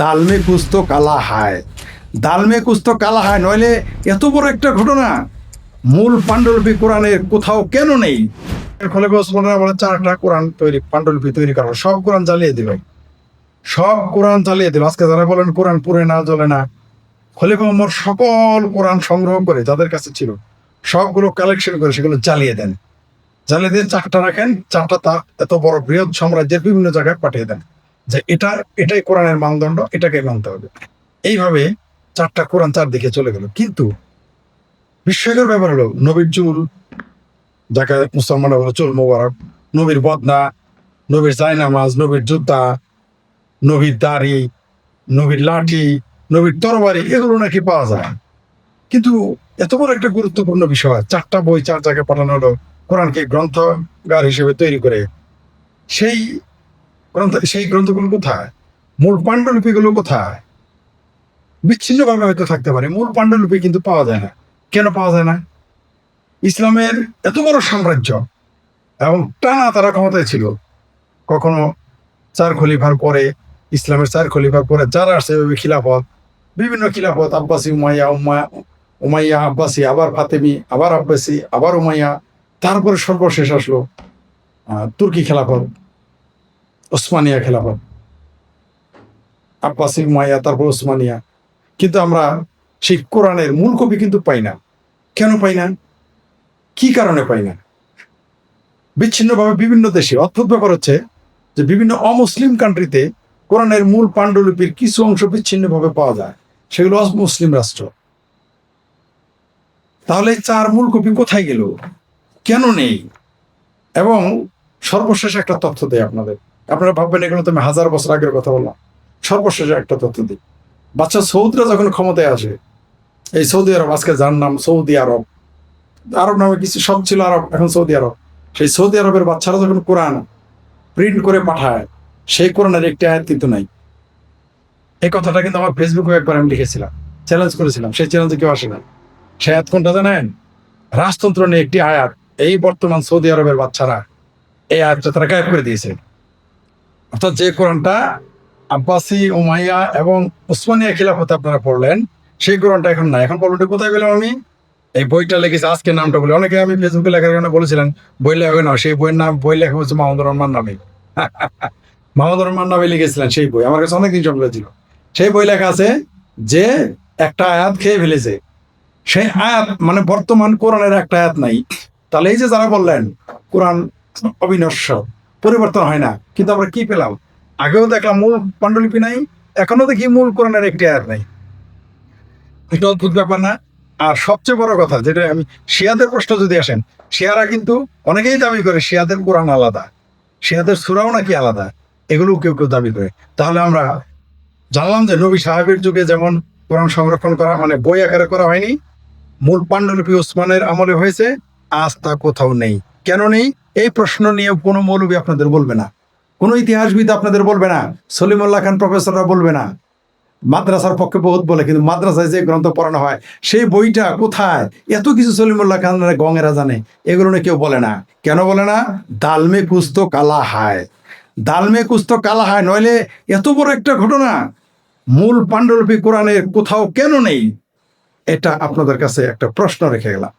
দাল মে কুছ কালা হায়। দাল মে কুছ কালা হায়, নইলে এত বড় একটা ঘটনা। মূল পাণ্ডুলিপি কোরআনের কোথাও কেন নেই? খলিফা ওসমানের বলে চারটা কোরআন তৈরি, পাণ্ডুলিপি তৈরি করা সব কোরআন জ্বালিয়ে দিল। সব কোরআন জ্বালিয়ে দিল। আজকে যারা বলেন কোরআন পুরে না জ্বলে না, খলিফা ওমর সকল কোরআন সংগ্রহ করে যাদের কাছে ছিল, সবগুলো কালেকশন করে সেগুলো জ্বালিয়ে দেন। জ্বালিয়ে দিয়ে চারটা রাখেন, চারটা তা এত বড় বৃহৎ সাম্রাজ্যের বিভিন্ন জায়গায় পাঠিয়ে দেন। যে এটা, এটাই কোরআনের মানদণ্ড, এটাকে মানতে হবে। এইভাবে চারটা কোরআন চারদিকে চলে গেল। কিন্তু বিস্ময়কর ব্যাপার হলো, নবীর চুল, যাকে মুসলমানরা বলে চুল মোবারক, নবীর বদনা, নবীর জায়নামাজ, নবীর জুতা, নবীর দাড়ি, নবীর লাঠি, নবীর তরবারি, এগুলো নাকি পাওয়া যায়। কিন্তু এত বড় একটা গুরুত্বপূর্ণ বিষয়, চারটা বই চার জায়গায় পাঠানো হলো কোরআনকে গ্রন্থগার হিসেবে তৈরি করে। সেই গ্রন্থ, সেই গ্রন্থগুলো কোথায়? মূল পাণ্ডুলিপিগুলো কোথায়? বিচ্ছিন্নভাবে হয়তো থাকতে পারে। মূল পাণ্ডুলিপি কিন্তু পাওয়া যায় না। কেন পাওয়া যায় না? ইসলামের এত বড় সাম্রাজ্য এবং টানা তারা ক্ষমতায় ছিল। কখনো চার খলিফার পরে, ইসলামের চার খলিফার পরে যারা আসছে ওইভাবে খিলাফত, বিভিন্ন খিলাফত, আব্বাসি, উমাইয়া উম্মা উমাইয়া, আব্বাসি, আবার ফাতেমি, আবার আব্বাসি, আবার উমাইয়া, তারপরে সর্বশেষ আসলো তুর্কি খেলাফত। ওসমানিয়া খেলাফত আব্বাসি উমাইয়া তারপর ওসমানিয়া। কিন্তু আমরা সেই কোরআনের মূল কপি কিন্তু পাই না। কেন পাই না? কি কারণে পাই না? বিচ্ছিন্নভাবে বিভিন্ন দেশে অদ্ভুত ব্যাপার হচ্ছে যে বিভিন্ন অমুসলিম কান্ট্রিতে কোরআনের মূল পাণ্ডুলিপির কিছু অংশ বিচ্ছিন্নভাবে পাওয়া যায়। সেগুলো মুসলিম রাষ্ট্র। তাহলে চার মূল কপি কোথায় গেল? কেন নেই? এবং সর্বশেষ একটা তথ্য দেয় আপনাদের। আপনারা ভাববেন এগুলো তো আমি হাজার বছর আগের কথা বললাম। সর্বশেষ একটা তথ্য দিই। বাচ্চা সৌদিরা যখন ক্ষমতায় আসে, এই সৌদি আরব, আজকে যার নাম সৌদি আরব আরব নামে কিছু সব ছিল আরব, এখন সৌদি আরব। সেই সৌদি আরবের বাচ্চারা যখন কোরআন প্রিন্ট করে পাঠায়, সেই কোরআনের একটি আয়াত কিন্তু নাই। এই কথাটা কিন্তু আমার ফেসবুকে একবার আমি লিখেছিলাম চ্যালেঞ্জ করেছিলাম, সেই চ্যালেঞ্জে কেউ আসে না সেই আয়াত কোনটা জানেন? রাজতন্ত্র নিয়ে একটি আয়াত, এই বর্তমান সৌদি আরবের বাচ্চারা এই আয়াতটা তারা গায়েব করে দিয়েছে। অর্থাৎ যে কোরআনটা আব্বাসি, উমাইয়া এবং উসমানিয়া খিলাফতে আপনারা পড়লেন, সেই কোরআনটা এখন নাই। এখন বলুন কোথায় পেলাম আমি? এই বইটা লিখেছি আজকে নামটা বলে। অনেকে আমি ফেসবুকে লেখার কারণে বলেছিলেন, বই লেখা না, সেই বইয়ের নাম, বই লেখা হচ্ছে মাহমুদুর রহমান নামে। মাহমুদুর রহমান নামে লিখেছিলেন সেই বই। আমার কাছে অনেকদিন জমা ছিল। সেই বই লেখা আছে যে একটা আয়াত খেয়ে ফেলেছে। সেই আয়াত মানে বর্তমান কোরআনের একটা আয়াত নাই। তাহলে এই যে যারা বললেন, কোরআন অবিনশ্বর পরিবর্তন হয় না। কিন্তু আমরা কি পেলাম? আগেও দেখলাম মূল পাণ্ডুলিপি নাই এখনও দেখি মূল কোরআনের একটি আয়াত নাই। এটা অদ্ভুত ব্যাপার না। আর সবচেয়ে বড় কথা যেটা আমি, শিয়াদের প্রশ্ন যদি আসেন, শিয়ারা কিন্তু অনেকেই দাবি করে শিয়াদের কোরআন আলাদা, শিয়াদের সুরাও নাকি আলাদা এগুলো কেউ কেউ দাবি করে। তাহলে আমরা জানলাম যে নবী সাহেবের যুগে যেমন কোরআন সংরক্ষণ করা মানে বই আকারে করা হয়নি, মূল পাণ্ডুলিপি ওসমানের আমলে হয়েছে তা কোথাও নেই। কেন নেই? এই প্রশ্ন নিয়ে কোনো মৌলবী আপনাদের বলবে না। কোনো ইতিহাসবিদ আপনাদের বলবে না। সলিমুল্লাহ খান প্রফেসররা বলবে না। মাদ্রাসার পক্ষে বহুত বলে, কিন্তু মাদ্রাসায় যে গ্রন্থ পড়ানো হয়, সেই বইটা কোথায়? এত কিছু সলিমুল্লাহ খান গঙেরা জানে। এগুলো নিয়ে কেউ বলে না। কেন বলে না? দালমে কুস্ত কালা হায়। দালমে কুস্ত কালা হায়, নইলে এত বড় একটা ঘটনা। মূল পাণ্ডুলিপি কোরআনের কোথাও কেন নেই? এটা আপনাদের কাছে একটা প্রশ্ন রেখে গেলাম।